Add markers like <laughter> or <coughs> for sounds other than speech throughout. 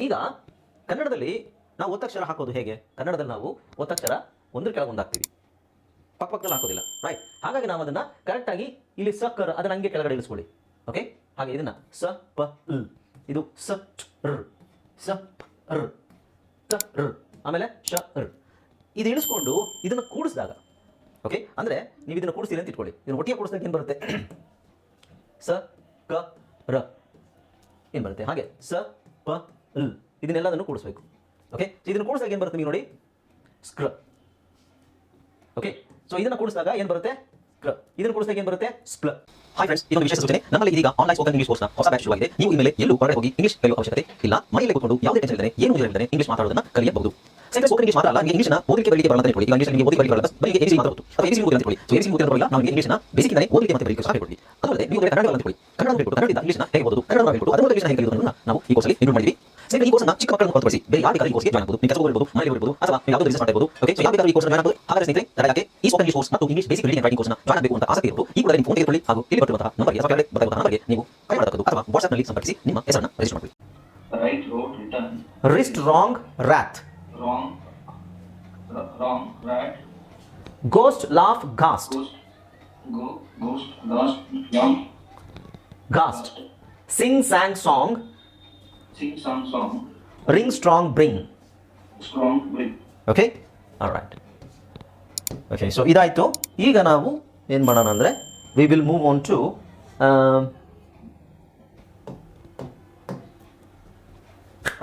ಈಗ ಕನ್ನಡದಲ್ಲಿ ನಾವು ಒತ್ತಕ್ಷರ ಹಾಕೋದು ಹೇಗೆ? ಕನ್ನಡದಲ್ಲಿ ನಾವು ಒತ್ತಕ್ಷರ ಒಂದ್ರ ಕೆಳಗೆ ಒಂದಾಗ್ತೀವಿ ಪಕ್ಕ ಪಕ್ಕದಲ್ಲಿ ಹಾಕೋದಿಲ್ಲ ರೈಟ್ ಹಾಗಾಗಿ ನಾವು ಅದನ್ನ ಕರೆಕ್ಟ್ ಆಗಿ ಇಲ್ಲಿ ಸ ಕರ್ ಅದನ್ನ ಹಂಗೆ ಕೆಳಗಡೆ ಇಳಿಸ್ಕೊಳ್ಳಿ ಓಕೆ ಹಾಗೆ ಇದನ್ನ ಸ, ಪ, ಲ್, ಇದು ಸ ರ್ ಸ ರ್ ಆಮೇಲೆ ಶ ಇದು ಇಳಿಸ್ಕೊಂಡು ಇದನ್ನ ಕೂಡಿಸಿದಾಗ ಓಕೆ ಅಂದ್ರೆ ನೀವು ಇದನ್ನ ಕೂಡಿಸ್ತೀರಿ ಅಂತ ಇಟ್ಕೊಳ್ಳಿ. ಇದನ್ನು ಒಟ್ಟಿಗೆ ಕೂಡಿಸಿದಾಗ ಏನು ಬರುತ್ತೆ? ಸ, ಕ, ರ, ಏನು ಬರುತ್ತೆ? ಹಾಗೆ ಸ, ಪ ಲ್ ಇದನ್ನೆಲ್ಲದನ್ನು ಕೂಡಿಸ್ಬೇಕು. ಓಕೆ ಇದನ್ನು ಕೂಡಿಸಿದಾಗ ಏನು ಬರುತ್ತೆ ನೀವು ನೋಡಿ? ಸ್ಕ್ರ. ಓಕೆ ಸೊ ಇದನ್ನ ಕೂಡಿಸಿದಾಗ ಏನು ಬರುತ್ತೆ? ಇದನ್ನು ಕೂಡಿಸಿದಾಗ ಏನು ಬರುತ್ತೆ? ಸ್ಪ್ಲ ಹಾಯ್ ಫ್ರೆಂಡ್ಸ್ ಇದೊಂದು ವಿಶೇಷ ಸೂಚನೆ. ನಮ್ಮಲ್ಲಿ ಈಗ ಆನ್ಲೈನ್ ಸ್ಪೋಕನ್ ಇಂಗ್ಲಿಷ್ ಕೋರ್ಸ್ನ ಹೊಸ ಬ್ಯಾಚ್ ಶುರುವಾಗಿದೆ. ನೀವು ಇನ್ಮೇಲೆ ಎಲ್ಲೂ ಹೊರಗಡೆ ಹೋಗಿ ಇಂಗ್ಲಿಷ್ ಕಲಿಯುವ ಅವಶ್ಯಕತೆ ಇಲ್ಲ. ಮನೆಯಲ್ಲೇ ಕೂತ್ಕೊಂಡು ಯಾವುದೇ ಟೆನ್ಷನ್ ಇಲ್ಲದೆ ಏನು ಇಲ್ಲದೆ ಇಂಗ್ಲಿಷ್ ಮಾತಾಡೋದನ್ನ ಕಲಿಯಬಹುದು. ಸೆಂಟರ್ ಸ್ಪೋಕನ್ ಇಂಗ್ಲಿಷ್ ಮಾತ್ರ ಅಲ್ಲ, ನಿಮಗೆ ಇಂಗ್ಲಿಷ್ನ ಓದಲಿಕ್ಕೆ ಬರಲಿಕ್ಕೆ ಬರಲ್ಲ ಅಂತ ಈಗ ಇಂಗ್ಲಿಷ್ ನಿಮಗೆ ಓದಿ ಬರಲಿಕ್ಕೆ ಬರಲ್ಲ ಬರೀ ಎಸಿ ಮಾತಾಡಬಹುದು ಅಥವಾ ಎಸಿ ಓದಿ ಅಂತ ಹೇಳಿ ಸೊ ಎಸಿ ಓದಿ ಅಂತ ನಾವು ಇಂಗ್ಲಿಷ್ನ ಬೇಸಿಕ್ ನಾನೇ ಓದಲಿಕ್ಕೆ ಮತ್ತೆ ಬರಲಿಕ್ಕೆ ಸಹ ಹೇಳ್ಕೊಡ್ತೀವಿ ಅದಲ್ಲದೆ, ನೀವು ಕನ್ನಡ ಅಂತ ಹೇಳಿ ಕನ್ನಡ ಹೇಳ್ಕೊಟ್ಟು ಕನ್ನಡದಿಂದ ಇಂಗ್ಲಿಷ್ನ ಹೇಗೆ ಓದೋದು? ಕನ್ನಡ ಹೇಳ್ಕೊಟ್ಟು ಅದರ ಇಂಗ್ಲಿಷ್ನ ಹೇಗೆ ಕಲಿಯೋದನ್ನು ನಾವು ಈ ಕೋರ್ಸಲ್ಲಿ ಇನ್ಕ್ಲೂಡ್ ಮಾಡಿದ್ವಿ. ಸ್ನೇಹಿತರೆ ಈ ಕೋರ್ಸ್ನ ಚಿಕ್ಕ ಮಕ್ಕಳನ್ನು ಹೊರತುಪಡಿಸಿ ಬೇರೆ ಯಾವ ಬೇಕಾದ್ರೂ ಈ ಕೋರ್ಸ್ಗೆ ಜಾಯ್ನ್ ಆಗಬಹುದು ನೀವು ಕೆಲಸ ಇರ್ಬೋದು ಮನೆಯಲ್ಲಿ ಇರ್ಬೋದು ಅಥವಾ ನೀವು ಯಾವುದೋ ಬಿಸಿನೆಸ್ ಮಾಡ್ತಾ ಇರ್ಬೋದು ಓಕೆ ಸೊ ಯಾವ ಬೇಕಾದ್ರೂ ಈ ಕೋರ್ಸ್ ಜಾಯ್ನ್ ಆಗಬಹುದು ಹಾಗಾದ್ರೆ ಸ್ನೇಹಿತರೆ ತಡ ಯಾಕೆ ಈ ಸ್ಪೋಕನ್ ಇಂಗ್ಲಿಷ್ ಕೋರ್ಸ್ ಮತ್ತು ಇಂಗ್ಲಿಷ್ ಬೇಸಿಕ್ ರೀಡಿಂಗ್ ರೈಟಿಂಗ್ ಕೋರ್ಸ್ನ ಜಾಯ್ನ್ ಆಗಬೇಕು ಅಂತ ಆಸಕ್ತಿ ಇರೋದು ಈ ಕೂಡ ನಿಮ್ಮ ಫೋನ್ ತೆಗೆದುಕೊಳ್ಳಿ ಹಾಗೂ ಇಲ್ಲಿ ಬರುವಂತಹ ನಂಬರ್ಗೆ ಅಥವಾ ಕೆಳಗಡೆ ಬರುವಂತಹ ನಂಬರ್ಗೆ ನೀವು ಕರೆ ಮಾಡಬಹುದು ಅಥವಾ ವಾಟ್ಸ್ಆಪ್ನಲ್ಲಿ ಸಂಪರ್ಕಿಸಿ ನಿಮ್ಮ ಹೆಸರನ್ನು ರಿಜಿಸ್ಟರ್ ಮಾಡಿ right road return wrist wrong rat wrong r- wrong rat ghost laugh ghost ghost go ghost lost young ghost sing sang song sing some song. Ring strong bring strong bring. Okay right okay so ಇದಾಯಿತು. ಈಗ ನಾವು ಏನು ಮಾಡೋಣ ಅಂದರೆ we will move on to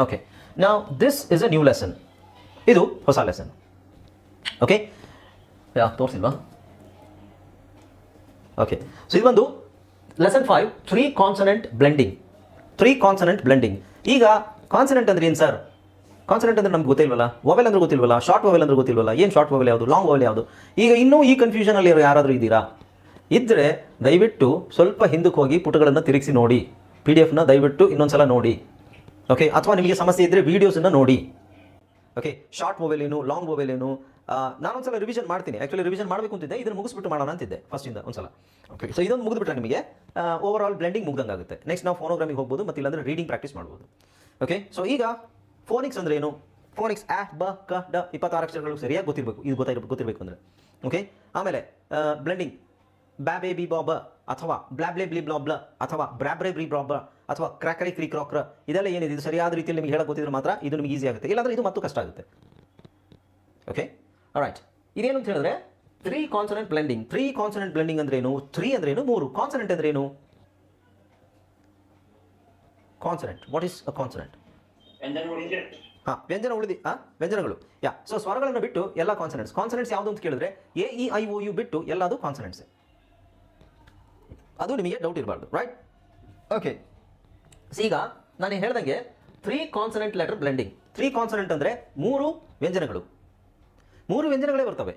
okay ನಾವು this is a new lesson ಇದು ಹೊಸ lesson okay ಯಾ ತೋರಿಸಿಲ್ವಾ? ಓಕೆ ಸೊ ಇದು ಬಂದು lesson five three consonant blending three consonant blending ಈಗ ಕಾನ್ಸನೆಂಟ್ ಅಂದ್ರೆ ಏನು ಸರ್ ಕಾನ್ಸನೆಂಟ್ ಅಂದ್ರೆ ನಮ್ಗೆ ಗೊತ್ತಿಲ್ವಲ್ಲ? ವೊವೆಲ್ ಅಂದ್ರೆ ಗೊತ್ತಿಲ್ವಲ್ಲ? ಶಾರ್ಟ್ ವೊವೆಲ್ ಅಂದ್ರೆ ಗೊತ್ತಿಲ್ವಲ್ಲ? ಏನು ಶಾರ್ಟ್ ವೊವೆಲ್ ಯಾವುದು? ಲಾಂಗ್ ವೊವೆಲ್ ಯಾವುದು? ಈಗ ಇನ್ನೂ ಈ ಕನ್ಫ್ಯೂಷನಲ್ಲಿ ಯಾರಾದರೂ ಇದ್ದೀರಾ? ಇದ್ದರೆ ದಯವಿಟ್ಟು ಸ್ವಲ್ಪ ಹಿಂದಕ್ಕೆ ಹೋಗಿ ಪುಟಗಳನ್ನು ತಿರುಗಿಸಿ ನೋಡಿ. ಪಿ ಡಿ ಎಫ್ನ ದಯವಿಟ್ಟು ಇನ್ನೊಂದ್ಸಲ ನೋಡಿ. ಓಕೆ ಅಥವಾ ನಿಮಗೆ ಸಮಸ್ಯೆ ಇದ್ದರೆ ವೀಡಿಯೋಸನ್ನು ನೋಡಿ. ಓಕೆ ಶಾರ್ಟ್ ಮೊಬೈಲ್ ಏನು? ಲಾಂಗ್ ಮೊಬೈಲ್ ಏನು? ನಾನೊಂದ್ಸಲ ರಿವಿಷನ್ ಮಾಡ್ತೀನಿ. ಆ್ಯಕ್ಚುಲಿ ರಿವಿಷನ್ ಮಾಡಬೇಕು ಅಂತಿದ್ದೆ ಇದನ್ನು ಮುಗಿಸ್ಬಿಟ್ಟು ಮಾಡೋಣ ಅಂತಿದ್ದೆ ಫಸ್ಟಿಂದ ಒಂದ್ಸಲ. ಓಕೆ ಸೊ ಇದೊಂದು ಮುಗಿದ್ಬಿಟ್ರೆ ನಿಮಗೆ ಓವರ್ ಆಲ್ ಬ್ಲೆಂಡಿಂಗ್ ಮುಗ್ದಂಗೆ ಆಗುತ್ತೆ. ನೆಕ್ಸ್ಟ್ ನಾವು ಫೋನೋಗ್ರಾಮಿಗೆ ಹೋಗ್ಬೋದು ಮತ್ತು ಇಲ್ಲಾಂದ್ರೆ ರೀಡಿಂಗ್ ಪ್ರಾಕ್ಟೀಸ್ ಮಾಡ್ಬೋದು. ಓಕೆ ಸೊ ಈಗ ಫೋನಿಕ್ಸ್ ಅಂದ್ರೆ ಏನು? ಫೋನಿಕ್ಸ್ ಆ ಬ ಕ ಡ ಇಪ್ಪತ್ತಾರು ಅಕ್ಷರಗಳು ಸರಿಯಾಗಿ ಗೊತ್ತಿರಬೇಕು. ಇದು ಗೊತ್ತಾಗಿರ್ಬೇಕು ಗೊತ್ತಿರಬೇಕು ಅಂದರೆ. ಓಕೆ ಆಮೇಲೆ ಬ್ಲೆಂಡಿಂಗ್ ಬ್ಯಾಬೆ ಬಿ ಬ ಅಥವಾ ಬ್ಲಾಬ್ಲೆ ಬ್ಲಿ ಬ್ಲಾಬ್ಲ ಅಥವಾ ಬ್ರಾಬ್ರೆ ಬ್ರಿ ಬ್ರಾಬ ಅಥವಾ ಕ್ರಾಕರಿ ಕ್ರಿ ಕ್ರಾಕ್ರ ಇದೆಲ್ಲ ಏನಿದೆ? ಇದು ಸರಿಯಾದ ರೀತಿಯಲ್ಲಿ ನಿಮಗೆ ಹೇಳಕ್ಕೆ ಗೊತ್ತಿದ್ರೆ ಮಾತ್ರ ಇದು ನಿಮಗೆ ಈಸಿ ಆಗುತ್ತೆ. ಇಲ್ಲಾಂದ್ರೆ ಇದು ಮತ್ತು ಕಷ್ಟ ಆಗುತ್ತೆ. ಓಕೆ ರೈಟ್ ಇದೇನು ಅಂತ ಹೇಳಿದ್ರೆ three consonant blending three consonant blending ಅಂದ್ರೆ ಏನು? ತ್ರೀ ಅಂದ್ರೆ ಏನು? ಮೂರು. ಕಾನ್ಸನೆಂಟ್ ಅಂದ್ರೆ ಏನು? Consonant what is a consonant ಹಾಂ ವ್ಯಂಜನ ಉಳಿದಿ ಹಾ ವ್ಯಂಜನಗಳು. ಯಾ ಸೊ ಸ್ವರಗಳನ್ನು ಬಿಟ್ಟು ಎಲ್ಲ ಕಾನ್ಸನೆಂಟ್ಸ್ ಕಾನ್ಸನೆಂಟ್ಸ್ ಯಾವುದು ಅಂತ ಕೇಳಿದ್ರೆ A E I O U ಬಿಟ್ಟು ಎಲ್ಲದು ಕಾನ್ಸನೆಂಟ್ಸ್ ಅದು ನಿಮಗೆ ಡೌಟ್ ಇರಬಾರ್ದು. ರೈಟ್ ಓಕೆ ಈಗ ನಾನು ಹೇಳ್ದಂಗೆ three consonant letter blending three consonant ಅಂದರೆ ಮೂರು ವ್ಯಂಜನಗಳು. ಮೂರು ವ್ಯಂಜನಗಳೇ ಬರ್ತವೆ.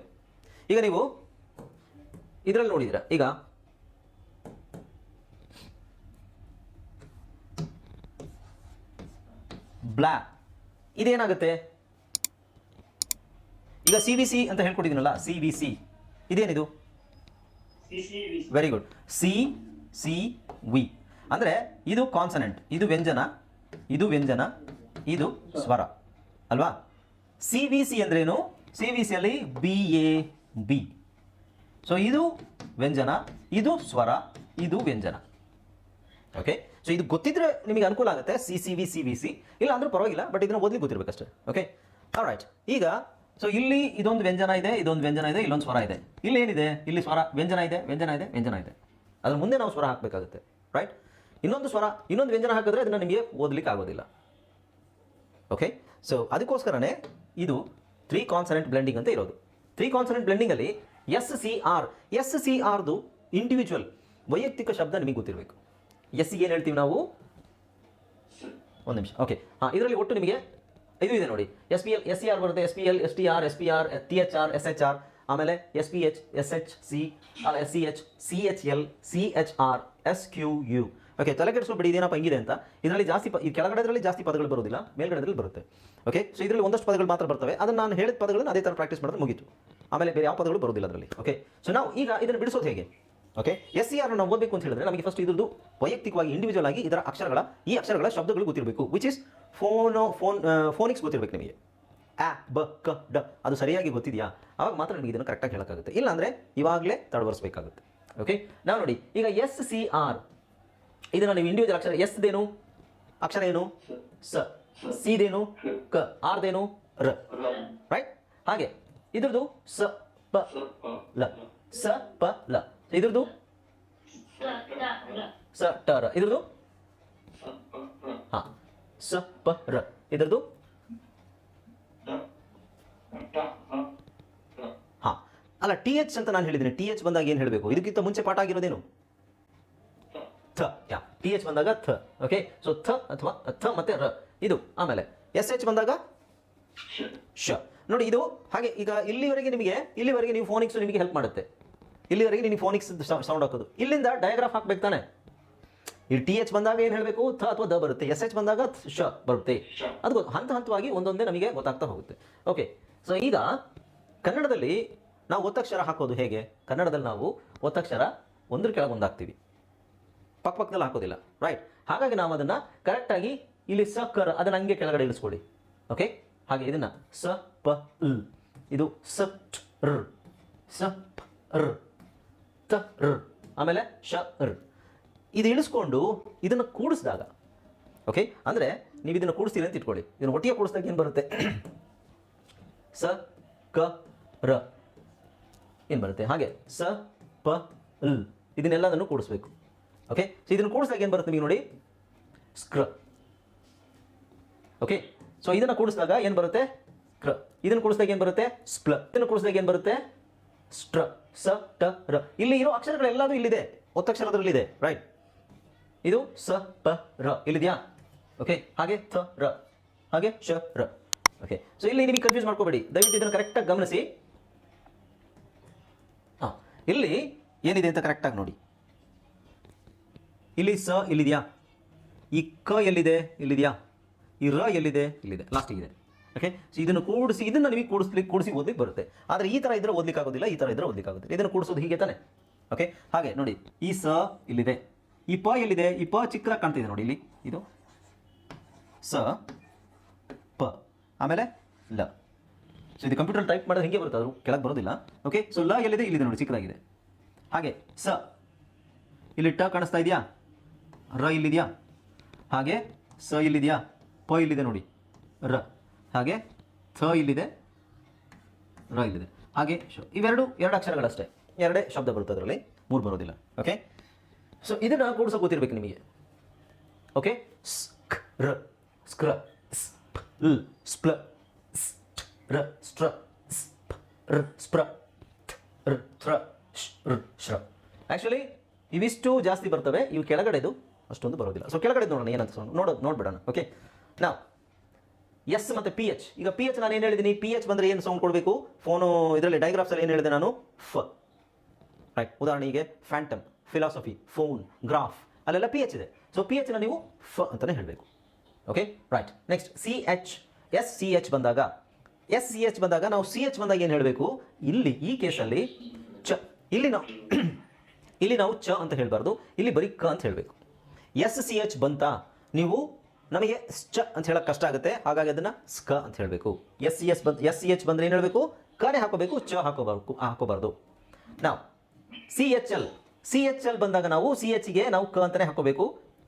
ಈಗ ನೀವು ಇದರಲ್ಲಿ ನೋಡಿದಿರ ಈಗ ಬ್ಲಾ. ಇದೇನಾಗುತ್ತೆ? ಈಗ ಸಿ ವಿ ಸಿ ಅಂತ ಹೇಳ್ಕೊಟ್ಟಿದ್ದೀನಲ್ಲ ಸಿ ವಿ ಸಿ ಇದೇನಿದು? Very good C C V ಅಂದರೆ ಇದು ಕಾನ್ಸನೆಂಟ್ ಇದು ವ್ಯಂಜನ ಇದು ವ್ಯಂಜನ, ಇದು ಸ್ವರ. ಅಲ್ವಾ? ಸಿ ವಿ ಸಿ ಅಂದ್ರೇನು? ಸಿ ವಿ ಸಿಯಲ್ಲಿ ಬಿ ಎ ಬಿ ಸೊ ಇದು ವ್ಯಂಜನ, ಇದು ಸ್ವರ, ಇದು ವ್ಯಂಜನ. ಓಕೆ ಸೊ ಇದು ಗೊತ್ತಿದ್ರೆ ನಿಮಗೆ ಅನುಕೂಲ ಆಗುತ್ತೆ C C V C V C ಇಲ್ಲ ಅಂದ್ರೆ ಪರವಾಗಿಲ್ಲ ಬಟ್ ಇದನ್ನ ಓದ್ಲಿಕ್ಕೆ ಗೊತ್ತಿರಬೇಕಷ್ಟೇ. ಓಕೆ ರೈಟ್ ಈಗ ಸೊ ಇಲ್ಲಿ ಇದೊಂದು ವ್ಯಂಜನ ಇದೆ, ಇದೊಂದು ವ್ಯಂಜನ ಇದೆ, ಇಲ್ಲೊಂದು ಸ್ವರ ಇದೆ. ಇಲ್ಲಿ ಏನಿದೆ? ಇಲ್ಲಿ ಸ್ವರ, ವ್ಯಂಜನ ಇದೆ ವ್ಯಂಜನ ಇದೆ ವ್ಯಂಜನ ಇದೆ. ಅದ್ರ ಮುಂದೆ ನಾವು ಸ್ವರ ಹಾಕಬೇಕಾಗುತ್ತೆ. ರೈಟ್ ಇನ್ನೊಂದು ಸ್ವರ, ಇನ್ನೊಂದು ವ್ಯಂಜನ ಹಾಕಿದ್ರೆ ಅದನ್ನ ನಿಮಗೆ ಓದಲಿಕ್ಕೆ ಆಗೋದಿಲ್ಲ. ಓಕೆ ಸೊ ಅದಕ್ಕೋಸ್ಕರನೇ ಇದು ತ್ರೀ ಕಾನ್ಸನೆಂಟ್ ಬ್ಲೆಂಡಿಂಗ್ ಅಂತ ಇರೋದು. ತ್ರೀ ಕಾನ್ಸನೆಂಟ್ ಬ್ಲೆಂಡಿಂಗ್ ಅಲ್ಲಿ S C R S C ಆರ್ದು individual ವೈಯಕ್ತಿಕ ಶಬ್ದ ನಿಮಗೆ ಗೊತ್ತಿರಬೇಕು. ಎಸ್ ಏನು ಹೇಳ್ತೀವಿ ನಾವು? ಒಂದು ನಿಮಿಷ. ಓಕೆ ಹಾಂ ಇದರಲ್ಲಿ ಒಟ್ಟು ನಿಮಗೆ ಇದು ಇದೆ ನೋಡಿ. S P L S C R ಬರುತ್ತೆ. S P L S T R S P R T H R S H R ಆಮೇಲೆ S P H S H C S C H C H L C H R S Q U okay ತಲೆ ಬಿಡಿ, ಇದೇನಪ್ಪ ಹಿಂಗಿದೆ ಅಂತ. ಇದರಲ್ಲಿ ಜಾಸ್ತಿ ಈ ಕೆಳಗಡೆದ್ರಲ್ಲಿ ಜಾಸ್ತಿ ಪದಗಳು ಬರೋದಿಲ್ಲ ಮೇಲ್ಗಡೆದ್ರಲ್ಲಿ ಬರುತ್ತೆ. ಓಕೆ ಸೊ ಇದರಲ್ಲಿ ಒಂದಷ್ಟು ಪದಗಳು ಮಾತ್ರ ಬರ್ತವೆ. ಅದನ್ನು ನಾನು ಹೇಳಿದ ಪದಗಳನ್ನು ಅದೇ ಥರ ಪ್ರಾಕ್ಟೀಸ್ ಮಾಡಿದ್ರೆ ಮುಗೀತು. ಆಮೇಲೆ ಬೇರೆ ಯಾವ ಪದಗಳು ಬರೋದಿಲ್ಲ ಅದರಲ್ಲಿ. ಓಕೆ ಸೊ ನಾವು ಈಗ ಇದನ್ನು ಬಿಡಿಸೋದು ಹೇಗೆ? ಓಕೆ ಎಸ್ ಸಿ ಆರ್ ನಾವು ಓದಬೇಕು ಅಂತ ಹೇಳಿದ್ರೆ ನಮಗೆ ಫಸ್ಟ್ ಇದ್ರದ್ದು ವೈಯಕ್ತಿಕವಾಗಿ ಇಂಡಿವಿಜುವಲ್ ಆಗಿ ಇದರ ಅಕ್ಷರಗಳ, ಈ ಅಕ್ಷರಗಳ ಶಬ್ದಗಳು ಗೊತ್ತಿರಬೇಕು which is phono phone phonics ಗೊತ್ತಿರಬೇಕು ನಿಮಗೆ. ಆ, ಬ, ಕ, ಡ, ಅದು ಸರಿಯಾಗಿ ಗೊತ್ತಿದೆಯಾ? ಅವಾಗ ಮಾತ್ರ ನಿಮಗೆ ಇದನ್ನು ಕರೆಕ್ಟಾಗಿ ಹೇಳೋಕ್ಕಾಗುತ್ತೆ. ಇಲ್ಲಾಂದರೆ ಇವಾಗಲೇ ತಡವರಿಸಬೇಕಾಗುತ್ತೆ. ಓಕೆ ನಾವು ನೋಡಿ, ಈಗ ಎಸ್ ಸಿ ಆರ್ ಇದನ್ನು ನೀವು ಇಂಡಿವಿಜುವಲ್ ಅಕ್ಷರ ಎಸ್ ದೇನು? ಅಕ್ಷರ ಏನು? ಸ. ಸಿ ದೇನು? ಕ. ಆರ್ ದೇನು? ರ. ರೈಟ್ ಹಾಗೆ. ಇದ್ರದ್ದು ಸ, ಪ, ಲ. ಸ, ಪ, ಲ. ಇದ್ರದ್ದು? ಸ, ಟ, ರ. ಇದ್ರದ್ದು? ಹಾ. ಸ, ಪ, ರ. ಇದ್ರದ್ದು? ಹಾ. ಅಲ್ಲ ಟಿ ಎಚ್ ಅಂತ ನಾನು ಹೇಳಿದ್ದೀನಿ. ಟಿ ಎಚ್ ಬಂದಾಗ ಏನು ಹೇಳಬೇಕು? ಇದಕ್ಕಿಂತ ಮುಂಚೆ ಪಾಠ ಆಗಿರೋದೇನು? ಥ. ಯಾ ಟಿ ಎಚ್ ಬಂದಾಗ ಥ. ಓಕೆ ಸೊ ಥ ಅಥವಾ ಥ ಮತ್ತೆ ರ. ಇದು ಆಮೇಲೆ ಎಸ್ ಎಚ್ ಬಂದಾಗ ಶ. ನೋಡಿ, ಇದು ಹಾಗೆ ಈಗ ಇಲ್ಲಿವರೆಗೆ ನಿಮಗೆ, ಇಲ್ಲಿವರೆಗೆ ನೀವು ಫೋನಿಕ್ಸ್ ನಿಮಗೆ ಹೆಲ್ಪ್ ಮಾಡುತ್ತೆ. ಇಲ್ಲಿವರೆಗೆ ನೀವು ಫೋನಿಕ್ಸ್ ಸೌಂಡ್ ಹಾಕೋದು. ಇಲ್ಲಿಂದ ಡಯಾಗ್ರಾಫ್ ಹಾಕ್ಬೇಕು ತಾನೆ. ಈ ಟಿ ಎಚ್ ಬಂದಾಗ ಏನು ಹೇಳಬೇಕು? ಥ ಅಥವಾ ದ ಬರುತ್ತೆ. ಎಸ್ ಎಚ್ ಬಂದಾಗ ಶ ಬರುತ್ತೆ. ಅದು. ಹಂತ ಹಂತವಾಗಿ ಒಂದೊಂದೇ ನಮಗೆ ಗೊತ್ತಾಗ್ತಾ ಹೋಗುತ್ತೆ. ಓಕೆ ಸೊ ಈಗ ಕನ್ನಡದಲ್ಲಿ ನಾವು ಒತ್ತಕ್ಷರ ಹಾಕೋದು ಹೇಗೆ? ಕನ್ನಡದಲ್ಲಿ ನಾವು ಒತ್ತಕ್ಷರ ಒಂದ್ರ ಕೆಳಗೆ ಒಂದು ಹಾಕ್ತೀವಿ ಪಕ್ಕ ಪಕ್ಕದಲ್ಲಿ ಹಾಕೋದಿಲ್ಲ ರೈಟ್ ಹಾಗಾಗಿ ನಾವು ಅದನ್ನು ಕರೆಕ್ಟಾಗಿ ಇಲ್ಲಿ ಸ ಕರ್ ಅದನ್ನು ಹಂಗೆ ಕೆಳಗಡೆ ಇಳಿಸ್ಕೊಡಿ ಓಕೆ ಹಾಗೆ ಇದನ್ನ ಸ, ಪ, ಲ್. ಇದು ಸ ರ್. ಸ, ಪ, ರ್. ತ, ರ್. ಆಮೇಲೆ ಶ, ರ್. ಇದು ಇಳಿಸ್ಕೊಂಡು ಇದನ್ನು ಕೂಡಿಸಿದಾಗ ಓಕೆ ಅಂದರೆ ನೀವು ಇದನ್ನು ಕೂಡಿಸ್ತೀರಿ ಅಂತ ಇಟ್ಕೊಳ್ಳಿ. ಇದನ್ನು ಒಟ್ಟಿಗೆ ಕೂಡಿಸಿದಾಗ ಏನು ಬರುತ್ತೆ? <coughs> ಸ, ಕ, ರ. ಏನು ಬರುತ್ತೆ? ಹಾಗೆ ಸ, ಪ, ಲ್. ಇದನ್ನೆಲ್ಲದನ್ನು ಕೂಡಿಸ್ಬೇಕು. ಓಕೆ ಸೊ ಇದನ್ನು ಕೂಡಿಸಿದಾಗ ಏನು ಬರುತ್ತೆ ನಿಮಗೆ ನೋಡಿ? ಸ್ಕ್ರ. ಓಕೆ ಸೊ ಇದನ್ನು ಕೂಡಿಸಿದಾಗ ಏನು ಬರುತ್ತೆ? ಕ್ರ. ಇದನ್ನು ಕೂಡಿಸಿದಾಗ ಏನು ಬರುತ್ತೆ? ಸ್ಪ್ಲ. ಇದನ್ನು ಕೂಡಿಸಿದಾಗ ಏನು ಬರುತ್ತೆ? ಸ್ಟ್ರ. ಸ, ಟ, ರ. ಇಲ್ಲಿ ಇರೋ ಅಕ್ಷರಗಳೆಲ್ಲದೂ ಇಲ್ಲಿದೆ. ಒತ್ತಕ್ಷರದಲ್ಲಿದೆ ರೈಟ್ ಇದು ಸ, ಪ, ರ. ಇಲ್ಲಿದೆಯಾ? ಓಕೆ ಹಾಗೆ ಥ, ರ. ಹಾಗೆ ಶ, ರ. ಓಕೆ ಸೊ ಇಲ್ಲಿ ನಿಮಗೆ ಕನ್ಫ್ಯೂಸ್ ಮಾಡ್ಕೋಬೇಡಿ. ದಯವಿಟ್ಟು ಇದನ್ನು ಕರೆಕ್ಟಾಗಿ ಗಮನಿಸಿ. ಹಾಂ. ಇಲ್ಲಿ ಏನಿದೆ ಅಂತ ಕರೆಕ್ಟಾಗಿ ನೋಡಿ. ಇಲ್ಲಿ ಸ ಇಲ್ಲಿದೆಯಾ? ಈ ಕ ಎಲ್ಲಿದೆ? ಇಲ್ಲಿದೆಯಾ? ಈ ರ ಎಲ್ಲಿದೆ? ಇಲ್ಲಿದೆ. ಲಾಸ್ಟಿಗಿದೆ ಓಕೆ ಸೊ ಇದನ್ನು ಕೂಡಿಸಿ ಇದನ್ನು ನಿಮಗೆ ಕೂಡಿಸ್ಲಿಕ್ಕೆ ಕೂಡಿಸಿ ಓದ್ಲಿಕ್ಕೆ ಬರುತ್ತೆ. ಆದರೆ ಈ ಥರ ಇದ್ರೆ ಓದ್ಲಿಕ್ಕೆ ಆಗೋದಿಲ್ಲ ಈ ಥರ ಇದ್ರೆ ಓದ್ಲಿಕ್ಕೆ ಆಗುತ್ತೆ ಇದನ್ನು ಕೂಡಿಸೋದು ಹೀಗೆ ತಾನೆ? ಓಕೆ ಹಾಗೆ ನೋಡಿ. ಈ ಸ ಇಲ್ಲಿದೆ. ಈ ಪ ಎಲ್ಲಿದೆ? ಈ ಪ ಚಿಕ್ಕದಾಗಿ ಕಾಣ್ತಿದೆ ನೋಡಿ ಇಲ್ಲಿ. ಇದು ಸ ಪ. ಆಮೇಲೆ ಲ. ಸೊ ಇದು ಕಂಪ್ಯೂಟರ್ ಟೈಪ್ ಮಾಡೋದು ಹೀಗೆ ಬರುತ್ತೆ ಅದು ಕೆಳಗೆ ಬರೋದಿಲ್ಲ. ಓಕೆ ಸೊ ಲ ಎಲ್ಲಿದೆ? ಇಲ್ಲಿದೆ ನೋಡಿ ಚಿಕ್ಕದಾಗಿದೆ. ಹಾಗೆ ಸ. ಇಲ್ಲಿ ಟ ಕಾಣಿಸ್ತಾ ಇದೆಯಾ? ರ ಇಲ್ಲಿದೆಯಾ? ಹಾಗೆ ಸ ಇಲ್ಲಿದೆಯಾ? ಪ ಇಲ್ಲಿದೆ ನೋಡಿ. ರ. ಹಾಗೆ ಥ ಇಲ್ಲಿದೆ, ರ ಇಲ್ಲಿದೆ. ಹಾಗೆ ಇವೆರಡು ಎರಡು ಅಕ್ಷರಗಳಷ್ಟೇ. ಎರಡೇ ಶಬ್ದ ಬರುತ್ತೆ ಅದರಲ್ಲಿ. ಮೂರು ಬರೋದಿಲ್ಲ. ಓಕೆ ಸೊ ಇದನ್ನು ಕೂಡಿಸ ಗೊತ್ತಿರಬೇಕು ನಿಮಗೆ. ಓಕೆ ಸ್ಕ್ರ ಸ್ಕ್ರ ಲ್ ಸ್ಪ್ಲ ರ. ಸ್ಟ್ರ ರ್ ಸ್ಪ್ರ ಥ್ರ ಶ್ ಶ್ರ. ಆ್ಯಕ್ಚುಲಿ ಇವಿಷ್ಟು ಜಾಸ್ತಿ ಬರ್ತವೆ. ಇವು ಕೆಳಗಡೆದು. ಅಷ್ಟೊಂದು ಬರೋದಿಲ್ಲ. ಸೊ ಕೆಳಗಡೆ ನೋಡೋಣ, ಏನಂತ ಸೊ ನೋಡೋದು ನೋಡ್ಬಿಡೋಣ ಓಕೆ ನಾವು ಎಸ್ ಮತ್ತು ಪಿ ಎಚ್ ಈಗ ಪಿ ಎಚ್ ನಾನು ಏನು ಹೇಳಿದ್ದೀನಿ ಪಿ ಎಚ್ ಬಂದರೆ ಏನು ಸೌಂಡ್ ಕೊಡಬೇಕು? ಫೋನು ಇದರಲ್ಲಿ ಡೈಗ್ರಾಫ್ಸಲ್ಲಿ ಏನು ಹೇಳಿದೆ ನಾನು? ಫ ರೈಟ್ ಉದಾಹರಣೆಗೆ ಫ್ಯಾಂಟಮ್ ಫಿಲಾಸಫಿ ಫೋನ್ ಗ್ರಾಫ್ ಅಲ್ಲೆಲ್ಲ ಪಿ ಎಚ್ ಇದೆ. ಸೊ ಪಿ ಎಚ್ನ ನೀವು ಫ ಅಂತಲೇ ಹೇಳಬೇಕು. Okay right next C H S C H ಬಂದಾಗ ಎಸ್ ಸಿ ಎಚ್ ಬಂದಾಗ ನಾವು ಸಿ ಎಚ್ ಬಂದಾಗ ಏನು ಹೇಳಬೇಕು? ಇಲ್ಲಿ, ಈ ಕೇಸಲ್ಲಿ ಚ ಇಲ್ಲಿ ನಾವು ಇಲ್ಲಿ ನಾವು ಚ ಅಂತ ಹೇಳಬಾರ್ದು. ಇಲ್ಲಿ ಬರೀ ಕ ಅಂತ ಹೇಳಬೇಕು. ಎಸ್ ಸಿ ಎಚ್ ಬಂತ? ನೀವು ನಮಗೆ ಸ್ಚ ಅಂತ ಹೇಳೋಕ್ಕೆ ಕಷ್ಟ ಆಗುತ್ತೆ. ಹಾಗಾಗಿ ಅದನ್ನು ಸ್ಕ ಅಂತ ಹೇಳಬೇಕು. ಎಸ್ ಸಿ ಎಸ್ ಬಂದ್, ಎಸ್ ಸಿ ಎಚ್ ಬಂದರೆ ಏನು ಹೇಳಬೇಕು? ಕನೆ ಹಾಕೋಬೇಕು, ಚ ಹಾಕೋಬಾರ್ದು ಹಾಕೋಬಾರ್ದು. ನಾವು C H L, C H L ಬಂದಾಗ ನಾವು ಸಿ ಎಚ್ಗೆ ನಾವು ಕ ಅಂತಾನೆ ಹಾಕೋಬೇಕು,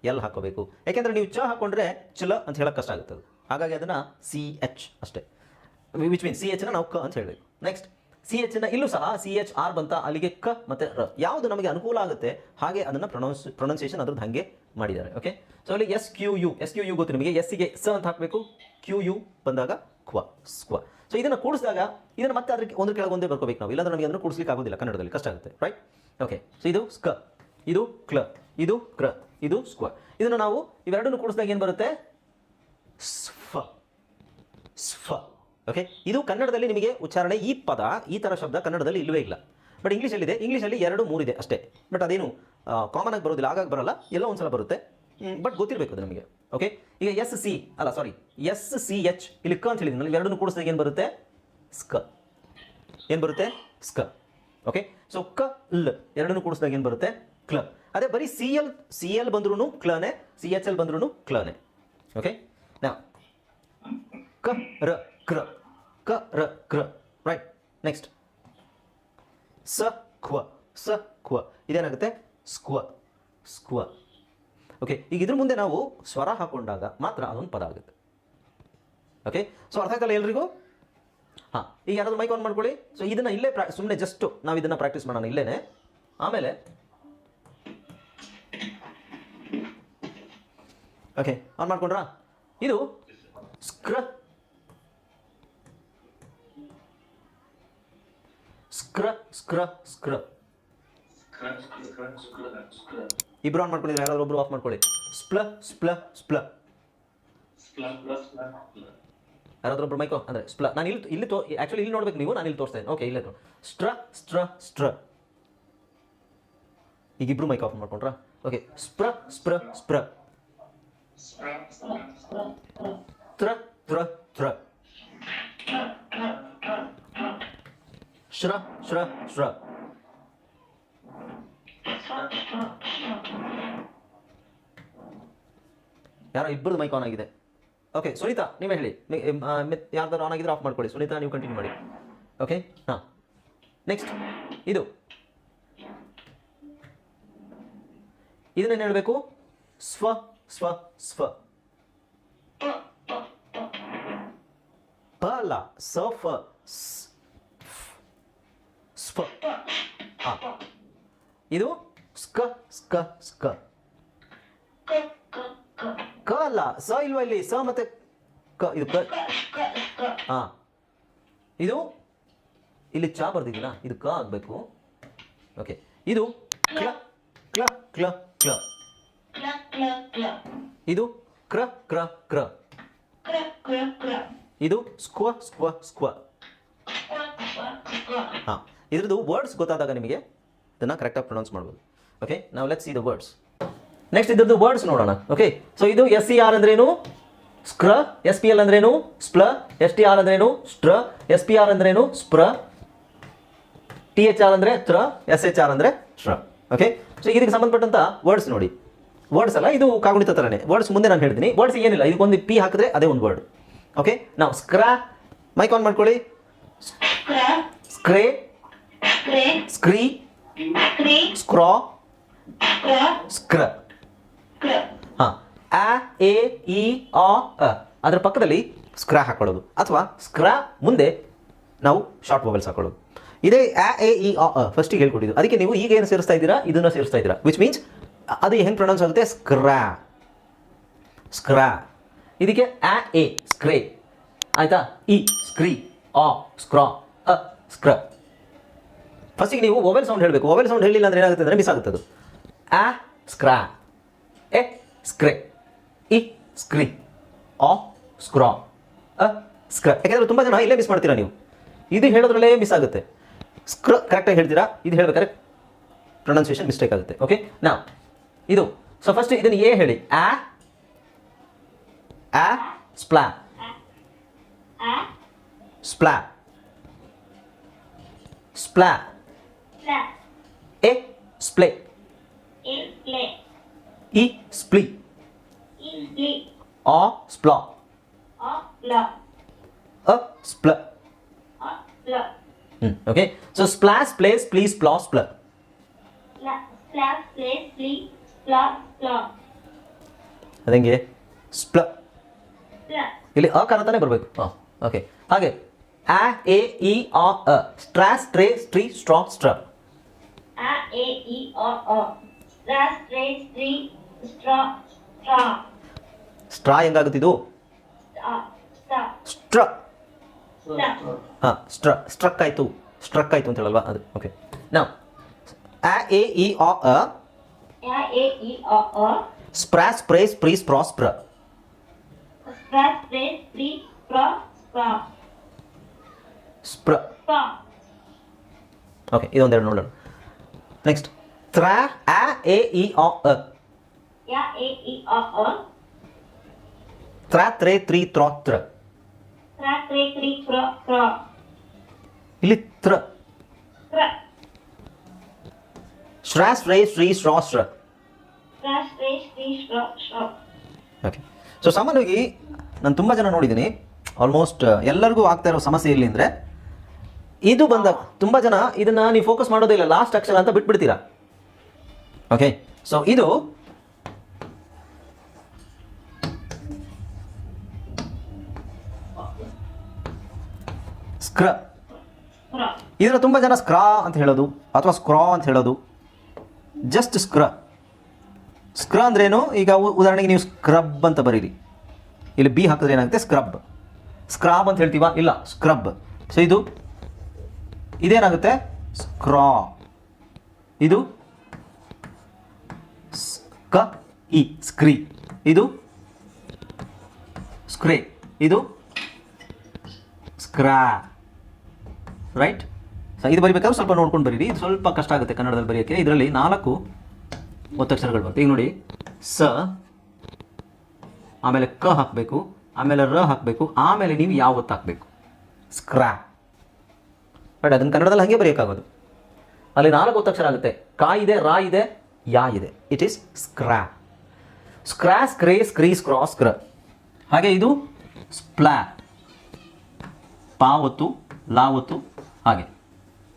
ಎಲ್ ಹಾಕೋಬೇಕು. ಯಾಕೆಂದರೆ ನೀವು ಚ ಹಾಕೊಂಡ್ರೆ ಚಲ ಅಂತ ಹೇಳೋಕ್ಕೆ ಕಷ್ಟ ಆಗುತ್ತೆ ಹಾಗಾಗಿ ಅದನ್ನು ಸಿ ಎಚ್ ಅಷ್ಟೇ. ವಿಚ್ ಮೀನ್ ಸಿ ಎಚ್ನ ನಾವು ಕ ಅಂತ ಹೇಳಬೇಕು. ನೆಕ್ಸ್ಟ್ ಸಿ ಎಚ್ನ ಇಲ್ಲೂ ಸಹ ಸಿ ಎಚ್ ಆರ್ ಬಂತ ಅಲ್ಲಿಗೆ ಕ ಮತ್ತು ರ. ಯಾವುದು ನಮಗೆ ಅನುಕೂಲ ಆಗುತ್ತೆ, ಹಾಗೆ ಅದನ್ನು ಪ್ರೊನೌನ್ಸ್ ಪ್ರೊನೌನ್ಸಿಯೇಷನ್ ಅದ್ರದ್ದು ಹಾಗೆ ಮಾಡಿದ್ದಾರೆ ಓಕೆ ಸೊ ಅಲ್ಲಿ S Q U S Q U ಗೊತ್ತು ನಿಮಗೆ ಎಸ್ಗೆ ಸ ಅಂತ ಹಾಕಬೇಕು ಕ್ಯೂ ಯು ಬಂದಾಗ ಕ್ವ, ಸ್ಕ್ವ. ಸೊ ಇದನ್ನು ಕೂಡಿಸಿದಾಗ ಇದನ್ನು ಮತ್ತೆ ಅದಕ್ಕೆ ಒಂದು ಕೆಳಗೊಂದೇ ಬರ್ಕೋಬೇಕು ನಾವು. ಇಲ್ಲಾಂದ್ರೆ ನಮಗೆ ಅದನ್ನು ಕೂಡಿಸ್ಲಿಕ್ಕೆ ಆಗೋದಿಲ್ಲ ಕನ್ನಡದಲ್ಲಿ, ಕಷ್ಟ ಆಗುತ್ತೆ ರೈಟ್ ಓಕೆ ಸೊ ಇದು ಸ್ಕ ಇದು ಕ್ಲ, ಇದು ಕ್ರ, ಇದು ಸ್ಕ್ವ. ಇದನ್ನು ನಾವು ಇವೆರಡನ್ನು ಕೂಡಿಸಿದಾಗ ಏನು ಬರುತ್ತೆ? ಸ್ಫ ಸ್ಫ. ಓಕೆ ಇದು ಕನ್ನಡದಲ್ಲಿ ನಿಮಗೆ ಉಚ್ಚಾರಣೆ ಈ ಪದ, ಈ ಥರ ಶಬ್ದ ಕನ್ನಡದಲ್ಲಿ ಇಲ್ಲವೇ ಇಲ್ಲ. ಬಟ್ ಇಂಗ್ಲೀಷಲ್ಲಿದೆ ಇಂಗ್ಲೀಷಲ್ಲಿ ಎರಡು ಮೂರಿದೆ ಅಷ್ಟೇ. ಬಟ್ ಅದೇನು ಕಾಮನ್ ಆಗಿ ಬರೋದಿಲ್ಲ ಆಗಾಗ ಬರಲ್ಲ. ಎಲ್ಲೋ ಒಂದ್ಸಲ ಬರುತ್ತೆ. ಬಟ್ ಗೊತ್ತಿರಬೇಕು ಅದು ನಮಗೆ. ಓಕೆ ಈಗ ಎಸ್ ಸಿ ಅಲ್ಲ ಸಾರಿ ಎಸ್ ಸಿ ಎಚ್ ಇಲ್ಲಿ ಕ ಅಂತ ಹೇಳಿದ್ನಲ್ಲ ಎರಡನ್ನು ಕೂಡಿಸಿದಾಗ ಏನು ಬರುತ್ತೆ? ಸ್ಕ ಏನು ಬರುತ್ತೆ? ಸ್ಕ ಓಕೆ ಸೊ ಕ, ಲ್ ಎರಡನ್ನೂ ಕೂಡಿಸಿದಾಗ ಏನು ಬರುತ್ತೆ? ಕ್ಲ. ಅದೇ ಬರೀ ಸಿ ಎಲ್ ಸಿ ಎಲ್ ಬಂದ್ರೂ ಕ್ಲನೇ ಸಿ ಎಚ್ ಎಲ್ ಬಂದ್ರೂ ಕ್ಲನೇ. ಓಕೆ ನಾ ಕ, ರ. ಕ್ರ ಕ, ರ ಕ್ರ ರೈಟ್ ನೆಕ್ಸ್ಟ್ ಸ ಕ್ವ ಸ ಕ್ವ ಇದೇನಾಗುತ್ತೆ? ಸ್ಕ್ವ ಸ್ಕ್ವ. ಓಕೆ ಈಗ ಇದ್ರ ಮುಂದೆ ನಾವು ಸ್ವರ ಹಾಕೊಂಡಾಗ ಮಾತ್ರ ಅದೊಂದು ಪದ ಆಗುತ್ತೆ. ಓಕೆ ಸೊ ಅರ್ಥ ಆಯ್ತಲ್ಲ ಎಲ್ರಿಗೂ? ಹಾಂ, ಈಗ ಯಾರಾದರೂ ಮೈಕ್ ಆನ್ ಮಾಡ್ಕೊಳ್ಳಿ. ಸೊ ಇದನ್ನ ಇಲ್ಲೇ ಪ್ರಾ ಸುಮ್ಮನೆ ಜಸ್ಟ್ ನಾವು ಇದನ್ನ ಪ್ರಾಕ್ಟೀಸ್ ಮಾಡೋಣ, ಇಲ್ಲೇನೆ. ಆಮೇಲೆ ಓಕೆ ಆನ್ ಮಾಡ್ಕೊಂಡ್ರಾ? ಇದು ಸ್ಕ್ರ ಸ್ಕ್ರ ಸ್ಕ್ರ ಸ್ಕ್ರ. ಇಬ್ರು ಆನ್ ಮಾಡ್ಕೊಳ್ಳಿ ಯಾರಾದ್ರೂ ಒಬ್ರು ಆಫ್ ಮಾಡ್ಕೊಳ್ಳಿ. ಸ್ಪ್ಲ ಸ್ಪ್ಲ ಸ್ಪ್ಲ. ಯಾರಾದ್ರೂ ಒಬ್ರು ಮೈಕೋ ಅಂದ್ರೆ ಸ್ಪ್ಲ. ನಾನು ಇಲ್ಲಿ ಇಲ್ಲಿ ತೋ ಆಕ್ಚುಲಿ ಇಲ್ಲಿ ನೋಡ್ಬೇಕು ನೀವು ನಾನು ಇಲ್ಲಿ ತೋರಿಸ್ತೇನೆ. ಓಕೆ ಇಲ್ಲೇ ತೋ ಸ್ಟ್ರ ಸ್ಟ್ರ ಸ್ಟ್ರ. ಈಗ ಇಬ್ರು ಮೈಕ್ ಆಫ್ ಮಾಡ್ಕೊಂಡ್ರ? ಓಕೆ ಸ್ಪ್ರ ಸ್ಪ್ರ ಸ್ಪ್ರ. ತ್ರ ತ್ರ ತ್ರ. ಶ್ರ ಶ್ರ ಶ್ರ ಯಾರೋ ಇಬ್ಬರದು ಮೈಕ್ ಆನ್ ಆಗಿದೆ. ಓಕೆ ಸುನೀತಾ, ನೀವೇ ಹೇಳಿ. ಯಾರ್ದಾರು ಆನ್ ಆಗಿದ್ರೆ ಆಫ್ ಮಾಡ್ಕೊಳ್ಳಿ. ಸುನೀತಾ, ನೀವು ಕಂಟಿನ್ಯೂ ಮಾಡಿ. ಓಕೆ ಹಾಂ. ನೆಕ್ಸ್ಟ್ ಇದು. ಇದನ್ನೇನು ಹೇಳಬೇಕು? ಸ್ವ ಸ್ವ ಸ್ವ. ಪ ಅಲ್ಲ, ಸ್- ಫ್- ಸ್ವ ಹಾಂ ಇದು ಸ್ಕ ಸ್ಕ ಸ್ಕ. ಕ ಅಲ್ಲ ಸ ಇಲ್ವಾ ಇಲ್ಲಿ? ಸ ಮತ್ತೆ ಕ ಇದು ಕ. ಹಾ ಇದು ಇಲ್ಲಿ ಚಾ ಬರ್ದಿದ್ದೀನ ಇದು ಕ ಆಗಬೇಕು. ಓಕೆ. ಇದು ಕ್ಲ ಕ್ಲ ಕ್ಲ ಕ್ಲ. ಇದು ಕ್ರ ಕ್ರ ಕ್ರ. ಇದು ಸ್ಕ್ವ ಸ್ಕ್ವ ಸ್ಕ್ವ. ಹಾಂ ಇದ್ರದ್ದು ವರ್ಡ್ಸ್ ಗೊತ್ತಾದಾಗ ನಿಮಗೆ ಇದನ್ನು ಕರೆಕ್ಟಾಗಿ ಪ್ರೊನೌನ್ಸ್ ಮಾಡ್ಬೋದು. ಓಕೆ ನಾವು ಲೆಟ್ಸ್ ಇದು ವರ್ಡ್ಸ್ ನೆಕ್ಸ್ಟ್ ಇದ್ರದ್ದು ವರ್ಡ್ಸ್ ನೋಡೋಣ. ಓಕೆ ಸೊ ಇದು ಎಸ್ ಸಿ ಆರ್ ಅಂದ್ರೇನು? ಸ್ಕ್ರ. ಎಸ್ ಪಿ ಎಲ್ ಅಂದ್ರೇನು? ಸ್ಪ್ಲ. ಎಸ್ ಟಿ ಆರ್ ಅಂದ್ರೇನು? ಸ್ಟ್ರ. ಎಸ್ ಪಿ ಆರ್ ಅಂದ್ರೇನು? ಸ್ಪ್ರ. ಟಿ ಎಚ್ ಆರ್ ಅಂದರೆ ತ್ರ. ಎಸ್ ಎಚ್ ಆರ್ ಅಂದರೆ ಸ್ಟ್ರ ಓಕೆ ಸೊ ಇದಕ್ಕೆ ಸಂಬಂಧಪಟ್ಟಂತ ವರ್ಡ್ಸ್ ನೋಡಿ. ವರ್ಡ್ಸ್ ಅಲ್ಲ ಇದು ಕಾಗುಣಿತ ಥರನೇ ವರ್ಡ್ಸ್ ಮುಂದೆ ನಾನು ಹೇಳ್ತೀನಿ. ವರ್ಡ್ಸ್ ಏನಿಲ್ಲ ಇದಕ್ಕೊಂದು ಪಿ ಹಾಕಿದ್ರೆ ಅದೇ ಒಂದು ವರ್ಡ್ ಓಕೆ ನಾವು ಸ್ಕ್ರ. ಮೈಕ್ ಆನ್ ಮಾಡ್ಕೊಳ್ಳಿ. ಸ್ಕ್ರೇ. ಸ್ಕ್ರೀ. ಸ್ಕ್ರಾ. ಸ್ಕ್ರ. ಹಾಂ. ಆ ಎ ಇ ಆ ಅದರ ಪಕ್ಕದಲ್ಲಿ ಸ್ಕ್ರಾ ಹಾಕೊಳ್ಳೋದು. ಅಥವಾ ಸ್ಕ್ರಾ ಮುಂದೆ ನಾವು ಶಾರ್ಟ್ ಮೊಬೈಲ್ಸ್ ಹಾಕೊಳ್ಳೋದು. ಇದೇ ಆ ಎ ಇ ಆ ಅ. ಫಸ್ಟಿಗೆ ಹೇಳ್ಕೊಟ್ಟಿದ್ದು. ಅದಕ್ಕೆ ನೀವು ಈಗ ಏನು ಸೇರಿಸ್ತಾ ಇದ್ದೀರಾ? ಇದನ್ನು ಸೇರಿಸ್ತಾ ಇದ್ದೀರಾ. ವಿಚ್ ಮೀನ್ಸ್ ಅದು ಹೆಂಗೆ ಪ್ರೊನೌನ್ಸ್ ಆಗುತ್ತೆ? ಸ್ಕ್ರಾ. ಸ್ಕ್ರಾ. ಇದಕ್ಕೆ ಆ ಎ ಸ್ಕ್ರೇ. ಆಯ್ತಾ? ಇ ಸ್ಕ್ರೀ ಆ ಸ್ಕ್ರಾ ಅ ಸ್ಕ್ರ. ಫಸ್ಟಿಗೆ ನೀವು ಮೊಬೈಲ್ ಸೌಂಡ್ ಹೇಳಬೇಕು. ಮೊಬೈಲ್ ಸೌಂಡ್ ಹೇಳಿಲ್ಲ ಅಂದ್ರೆ ಏನಾಗುತ್ತೆ ಅಂದರೆ ಮಿಸ್ ಆಗುತ್ತೆ ಅದು ಆ, ಸ್ಕ್ರಾ. ಎ, ಸ್ಕ್ರೆ. ಇ, ಸ್ಕ್ರಿ. ಆ, ಸ್ಕ್ರಾ. ಅ, ಸ್ಕ್ರ. ಯಾಕೆಂದರೆ ತುಂಬ ಜನ ಇಲ್ಲೇ ಮಿಸ್ ಮಾಡ್ತೀರಾ ನೀವು. ಇದು ಹೇಳೋದ್ರಲ್ಲೇ ಮಿಸ್ ಆಗುತ್ತೆ. ಸ್ಕ್ರ ಕರೆಕ್ಟಾಗಿ ಹೇಳ್ತೀರಾ? ಇದು ಹೇಳ್ಬೇಕಾದ್ರೆ ಪ್ರೊನೌನ್ಸಿಯೇಷನ್ ಮಿಸ್ಟೇಕ್ ಆಗುತ್ತೆ. ಓಕೆ ನಾವು ಇದು. ಸೊ ಫಸ್ಟ್ ಇದನ್ನು ಏ ಹೇಳಿ. ಆ ಆ, ಸ್ಪ್ಲಾ. ಸ್ಪ್ಲಾ. ಸ್ಪ್ಲಾ. ಎ ಸ್ಪ್ಲೇ ಇ ಸ್ಪ್ಲಿ ಆ ಸ್ಪ್ಲಾ ಅ ಸ್ಪ್ಲ ಹ್ಞೂ ಓಕೆ ಸೊ ಸ್ಪ್ಲಾಸ್ ಪ್ಲೇಸ್ ಪ್ಲೀಸ್ ಪ್ಲಾ ಸ್ಪ್ಲ ಅದಂಗೆ ಸ್ಪ್ಲ ಇಲ್ಲಿ ಅಕಾರ ತಾನೇ ಬರಬೇಕು? ಹಾಂ ಓಕೆ ಹಾಗೆ. ಆ ಎ ಇ ಆ ಅ ಸ್ಟ್ರಾ ಸ್ಟ್ರೇ ಸ್ಟ್ರೀ ಸ್ಟ್ರಾ ಸ್ಟ್ರ ಸ್ಟ್ರಾ. ಹೆಂಗಾಗುತ್ತೆ ಇದು? ಸ್ಟ್ರ ಹಾಂ ಸ್ಟ್ರ ಸ್ಟ್ರಕ್ ಆಯಿತು. ಸ್ಟ್ರಕ್ ಆಯಿತು ಅಂತ ಹೇಳಲ್ವಾ? ಅದು ಓಕೆ ನಾವು ಆ ಎ ಇ ಆ ಅ. ಸ್ಪ್ರಾ ಸ್ಪ್ರೇ ಸ್ಪ್ರೀ ಸ್ಪ್ರಾ ಸ್ಪ್ರ. ಸ್ಪ್ರ ಓಕೆ ಇದೊಂದೆರಡು ನೋಡೋಣ. ನೆಕ್ಸ್ಟ್ ತ್ರ ಆ ಎ ಇ ಆ ಅ ತ್ರ ತ್ರೇ ತ್ರಿ ತ್ರ ತ್ರ ಇಲ್ಲಿ ತ್ರ ಶ್ರಾ ಶ್ರೇ ಶ್ರೀ ಶ್ರಾ ಶ್ರ straw. ಓಕೆ ಸೊ ಸಾಮಾನ್ಯವಾಗಿ ನಾನು ತುಂಬ ಜನ ನೋಡಿದ್ದೀನಿ. ಆಲ್ಮೋಸ್ಟ್ ಎಲ್ಲರಿಗೂ ಆಗ್ತಾ ಇರೋ ಸಮಸ್ಯೆ ಇಲ್ಲಿ ಅಂದರೆ ಇದು ಬಂದ ತುಂಬ ಜನ ಇದನ್ನ ನೀವು ಫೋಕಸ್ ಮಾಡೋದೇ ಇಲ್ಲ ಲಾಸ್ಟ್ ಅಕ್ಷರ ಅಂತ ಬಿಟ್ಬಿಡ್ತೀರಾ? ಓಕೆ ಸೊ ಇದು ಸ್ಕ್ರ. ಇದ್ರ ಇದನ್ನು ತುಂಬ ಜನ ಸ್ಕ್ರಾ ಅಂತ ಹೇಳೋದು ಅಥವಾ ಸ್ಕ್ರಾ ಅಂತ ಹೇಳೋದು. ಜಸ್ಟ್ ಸ್ಕ್ರ. ಸ್ಕ್ರ ಅಂದ್ರೇನು? ಈಗ ಉದಾಹರಣೆಗೆ ನೀವು ಸ್ಕ್ರಬ್ ಅಂತ ಬರೀರಿ. ಇಲ್ಲಿ ಬಿ ಹಾಕಿದ್ರೆ ಏನಾಗುತ್ತೆ? ಸ್ಕ್ರಬ್ ಸ್ಕ್ರಾಬ್ ಅಂತ ಹೇಳ್ತೀವಾ? ಇಲ್ಲ ಸ್ಕ್ರಬ್ ಸೊ ಇದು ಇದೇನಾಗುತ್ತೆ? ಸ್ಕ್ರಾ. ಇದು ಸ್ಕ, ಇ, ಸ್ಕ್ರೀ. ಇದು ಸ್ಕ್ರೇ. ಇದು ಸ್ಕ್ರಾ. ರೈಟ್? ಸೊ ಇದು ಬರಿಬೇಕಾದ್ರೆ ಸ್ವಲ್ಪ ನೋಡ್ಕೊಂಡು ಬರೀರಿ. ಇದು ಸ್ವಲ್ಪ ಕಷ್ಟ ಆಗುತ್ತೆ ಕನ್ನಡದಲ್ಲಿ ಬರೆಯೋಕ್ಕೆ. ಇದರಲ್ಲಿ ನಾಲ್ಕು ಒತ್ತಕ್ಷರಗಳು ಬರುತ್ತೆ ಈಗ ನೋಡಿ. ಸ, ಆಮೇಲೆ ಕ ಹಾಕಬೇಕು. ಆಮೇಲೆ ರ ಹಾಕಬೇಕು. ಆಮೇಲೆ ನೀವು ಯಾವ ಒತ್ತು ಹಾಕಬೇಕು? ಸ್ಕ್ರಾ. ಬಟ್ ಅದನ್ನು ಕನ್ನಡದಲ್ಲಿ ಹಾಗೆ ಬರೆಯೋಕ್ಕಾಗೋದು. ಅಲ್ಲಿ ನಾಲ್ಕು ಒತ್ತಕ್ಷರ ಆಗುತ್ತೆ. ಕಾ ಇದೆ, ರಾ ಇದೆ, ಯಾ ಇದೆ. ಇಟ್ ಈಸ್ ಸ್ಕ್ರಾ ಸ್ಕ್ರಾ ಸ್ಕ್ರೇ ಸ್ಕ್ರೀ ಸ್ಕ್ರಾ ಸ್ಕ್ರ ಹಾಗೆ ಇದು ಸ್ಪ್ಲಾ ಪಾವತ್ತು ಲಾವತ್ತು ಹಾಗೆ.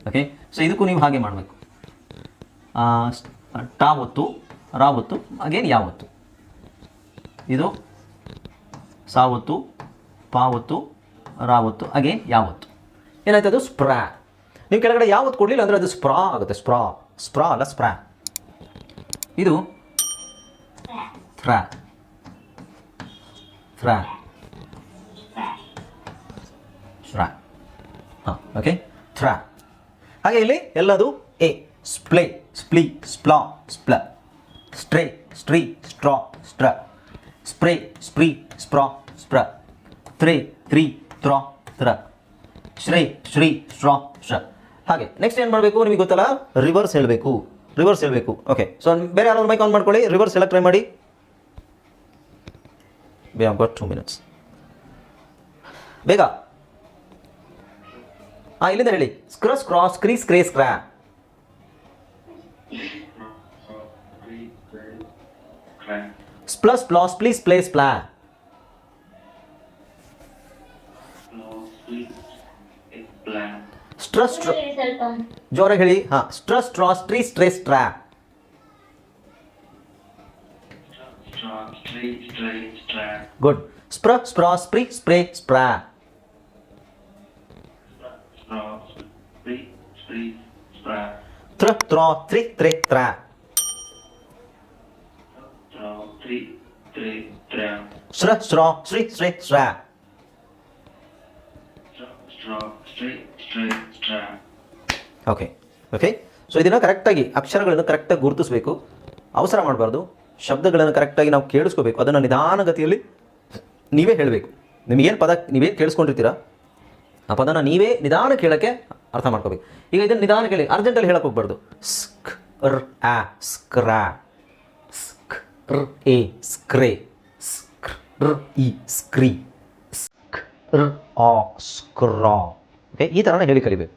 ಓಕೆ ಸೊ ಇದಕ್ಕೂ ನೀವು ಹಾಗೆ ಮಾಡಬೇಕು. ಟಾವತ್ತು ರಾವತ್ತು ಯಾವತ್ತು ಅಗೇನ್ ಯಾವತ್ತು ಇದು ಸಾವತ್ತು ಪಾವತ್ತು ರಾವತ್ತು ಯಾವತ್ತು ಅಗೇನ್ ಯಾವ ಒತ್ತು. ಏನಾಯ್ತು ಅದು? ಸ್ಪ್ರಾ. ನೀವು ಕೆಳಗಡೆ ಯಾವತ್ತು ಕೊಡಲಿಲ್ಲ ಅಂದರೆ ಅದು ಸ್ಪ್ರಾ ಆಗುತ್ತೆ. ಸ್ಪ್ರಾ. ಸ್ಪ್ರಾ ಅಲ್ಲ ಸ್ಪ್ರಾ. ಇದು? ಫ್ರಾ ಫ್ರಾ ಫ್ರಾ ಹಾಂ ಓಕೆ ಥ್ರಾ ಹಾಗೆ ಇಲ್ಲಿ ಎಲ್ಲದು? ಎ, ಸ್ಪ್ಲೇ, ಸ್ಪ್ಲಿ, ಸ್ಪ್ಲಾ, ಸ್ಪ್ಲ. ಸ್ಟ್ರೇ, ಸ್ಟ್ರೀ, ಸ್ಟ್ರಾ, ಸ್ಟ್ರ. ಸ್ಪ್ರೇ, ಸ್ಪ್ರೀ, ಸ್ಪ್ರಾ, ಸ್ಪ್ರ. ತ್ರೇ ತ್ರೀ, ತ್ರಾ, ತ್ರ. ಶ್ರೇ, ಶ್ರೀ, ಶ್ರ ಹಾಗೆ ನೆಕ್ಸ್ಟ್ ಏನು ಮಾಡಬೇಕು ನಿಮಗೆ ಗೊತ್ತಲ್ಲ? ರಿವರ್ಸ್ ಹೇಳಬೇಕು. ರಿವರ್ಸ್ ಹೇಳಬೇಕು. ಓಕೆ ಸೊ ಬೇರೆ ಯಾರಾದ್ರು ಮೈಕ್ ಆನ್ ಮಾಡ್ಕೊಳ್ಳಿ. ರಿವರ್ಸ್ ಎಲ್ಲ ಟ್ರೈ ಮಾಡಿ. ಬೇ ಗಾಟ್ ಟೂ ಮಿನಿಟ್ಸ್ ಬೇಗ. ಹಾಂ ಇಲ್ಲಿಂದ ಹೇಳಿ. ಸ್ಕ್ರಸ್ ಕ್ರಾಸ್ ಕ್ರೀಸ್ ಕ್ರೇಸ್ ಕ್ರಾ ಪ್ಲಸ್ ಪ್ಲಾಸ್ ಪ್ಲೀಸ್ ಪ್ಲೇಸ್ ಪ್ಲಾ ಸ್ಟ್ರಸ್ ಸ್ಟ್ರ ಹೇಳಿ ಸ್ವಲ್ಪ ಜೋರಾಗಿ ಹೇಳಿ ಹಾಂ ಸ್ಟ್ರಸ್ ಸ್ಟ್ರಾ ಸ್ಟ್ರೀ ಸ್ಟ್ರೇ ಸ್ಟ್ರಾ Straw, straight, straight, strap. Good ಸ್ಪ್ರ ಸ್ಪ್ರಾ ಸ್ಪ್ರೀ ಸ್ಪ್ರೇ ಸ್ಪ್ರಾ Straw, spree, spree, sprap. ಥ್ರ ತ್ರಾ ತ್ರಿ ತ್ರೆ ತ್ರಾ Straw, three, three, trap. ಶ್ರ ಸ್ಟ್ರಾ ಶ್ರೀ ಸ್ಟ್ರೇ ಸ್ಟ್ರಾ Straw, straw, straight, straight, strap. Okay okay so ಇದನ್ನು ಕರೆಕ್ಟಾಗಿ ಅಕ್ಷರಗಳನ್ನು ಕರೆಕ್ಟಾಗಿ ಗುರುತಿಸಬೇಕು. ಅವಸರ ಮಾಡಬಾರ್ದು. ಶಬ್ದಗಳನ್ನು ಕರೆಕ್ಟಾಗಿ ನಾವು ಕೇಳಿಸ್ಕೋಬೇಕು. ಅದನ್ನು ನಿಧಾನಗತಿಯಲ್ಲಿ ನೀವೇ ಹೇಳಬೇಕು. ನಿಮಗೇನು ಪದ ನೀವೇನು ಕೇಳಿಸ್ಕೊಂಡಿರ್ತೀರ? ಆ ಪದನ ನೀವೇ ನಿಧಾನ ಕೇಳೋಕ್ಕೆ ಅರ್ಥ ಮಾಡ್ಕೋಬೇಕು. ಈಗ ಇದನ್ನು ನಿಧಾನ ಕೇಳಿ ಅರ್ಜೆಂಟಲ್ಲಿ ಹೇಳಕ್ಕೆ ಹೋಗ್ಬಾರ್ದು. ಸ್ಕ್ ರ್ ಆ ಸ್ಕ್ರಾ ಸ್ಕ್ ರ್ ಎ ಸ್ಕ್ರೇ ಸ್ಕ್ ರ್ ಇ ಸ್ಕ್ರಿ ಸ್ಕ್ ರ್ ಆ ಸ್ಕ್ರಾ ಓಕೆ ಈ ಥರನೇ ಹೇಳಿ ಕಲಿಬೇಕು.